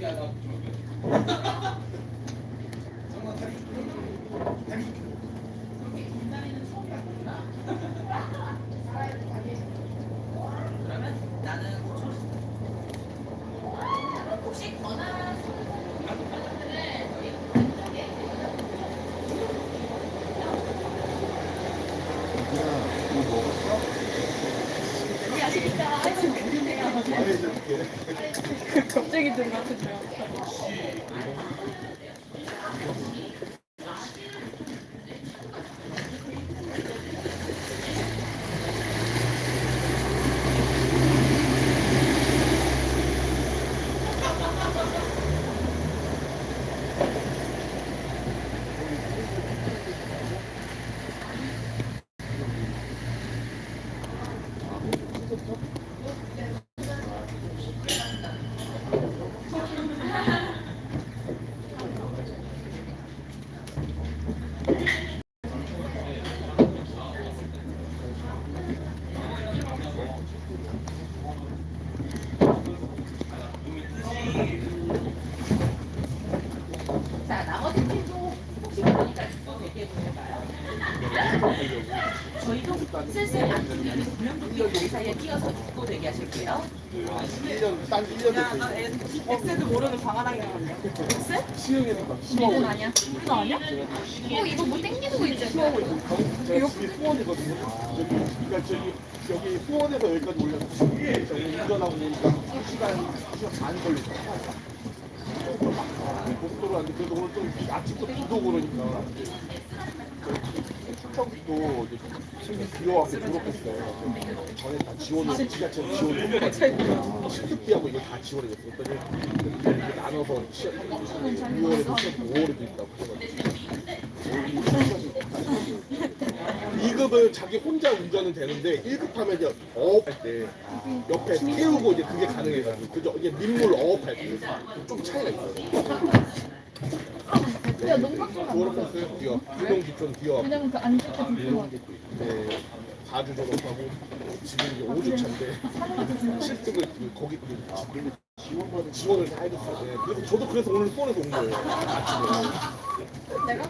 나는 혹시 권한 갑자기 같은데요. 자 나머지 팀도 혹시 보니까 또 얘기해 볼까요? 저희도 슬슬 안쪽에 구명조끼 여기 사이에 끼어서 또 대기하실게요. 1년 딱 1년 됐어요. 엑셀도 모르는 방아랑이 나왔네. 엑셀? 시흥에서 이건 아니야. 이거 아니야? 어, 이거 뭐 땡기는 거 있지? 제가 여기 수원이거든요. 여기 그러니까 저기 여기 수원에서 여기까지 올려서 저기 운전하고 오니까 1시간 1시간 반 걸리죠. 고속도로 왔는데 그래도 오늘 좀 아침부터 비도 오고 그러니까 충청도 이제 친구 비와서 졸업했어요. 전에 다 지원을 지자체 지원을 해가지고 식습비하고 이거 다 지원해줬어요. 그랬더니 이렇게 나눠서 시험 6월에도 시험 5월에도 있다고 그래가지고 2급은 자기 혼자 운전은 되는데 1급 하면 이제 어업할 때 옆에 태우고 이제 그게 가능해가지고 그죠? 이게 민물 어업할 때 좀 차이가 있어요. 야, 농박좀 안 졸업했어요? 뛰어. 운동 기촌 뛰어. 왜냐면 그 앉을 때 불편하고. 네, 4주 졸업하고 지금 이제 5주 차인데 실습을 그 거기 그 지원을 지원을 다 해줬어요. 네, 그래서 저도 그래서 오늘 수원에서 온 거예요. 아침에. 내가?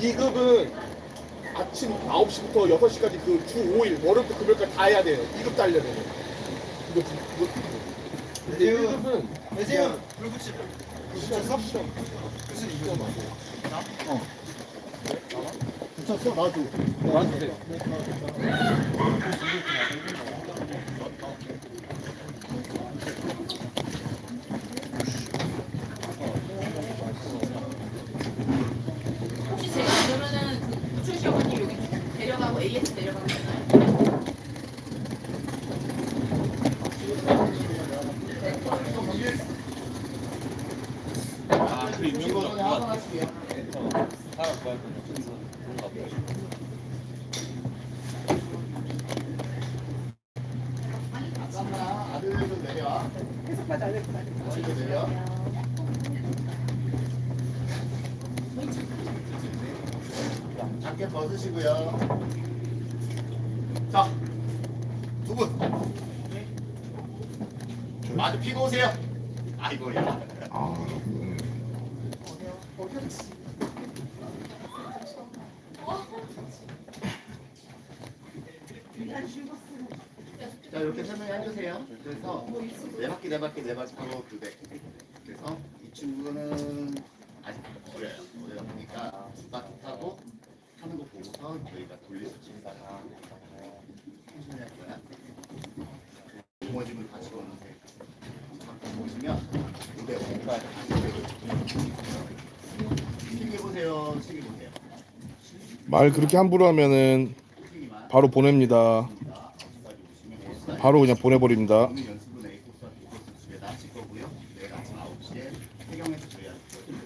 이급은 아침 9시부터 6시까지 그 주 5일 월요일부터 금요일까지 다 해야 돼요. 2급 달려면. 이거 주- 이거 근데 1급은 배세현 불붙이 시험 시험 무슨 이거 어. 붙였어 나도. 나한테 혹시 제가 그러면은 그 구출 시어머니 여기 데려가고 AS 데려가면 되나요? 아들 좀 내려 해석하지 않을까? 자켓 벗으시고요 자 두 분 마주 피고 오세요 아이고야 자 이렇게 설명해 앉으세요. 그래서 네 바퀴 네 바퀴 네 바퀴 하고 두 대. 그래서 이 친구는 아직 어려요. 어려다 보니까 두 바퀴 보고서 저희가 돌려서 치다가 천천히 할 거야. 부모님을 다 집어넣으세요. 잠깐 보시면 무대 오가 튀기 보세요. 튀기 보세요. 말 그렇게 함부로 하면은 바로 보냅니다. 바로 그냥 보내버립니다. 오늘 연습